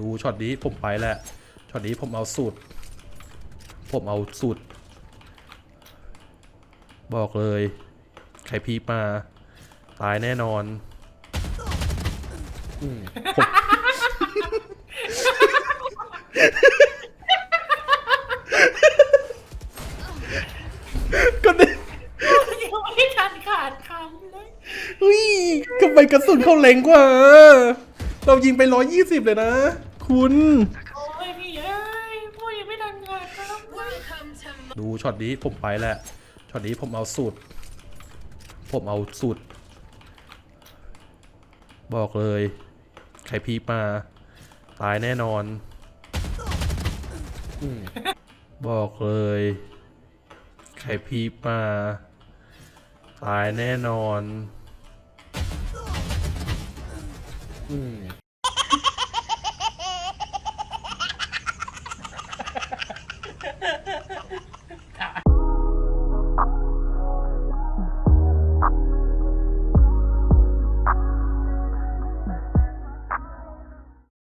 ดูช็อตนี้ผมไปแหละช็อตนี้ผมเอาสูตร ผมเอาสูตร บอกเลยใครพีคมา ตายแน่นอนอืมผมก็ได้ยังไม่ทันขาดคำเลยเฮ้ยทำไมกระสุนเขาเล็งกว่า เรายิงไปร้อยยี่สิบเลยนะ คุณ โอ้ยพี่เอ้ยพูดยังไม่ทันขาดคำเลยดูช็อตนี้ผมไปแหละช็อตนี้ผมเอาสูตร ผมเอาสูตร บอกเลยใครพีคมา ตายแน่นอน อืมบอกเลยใครพีคมาตายแน่นอนอืม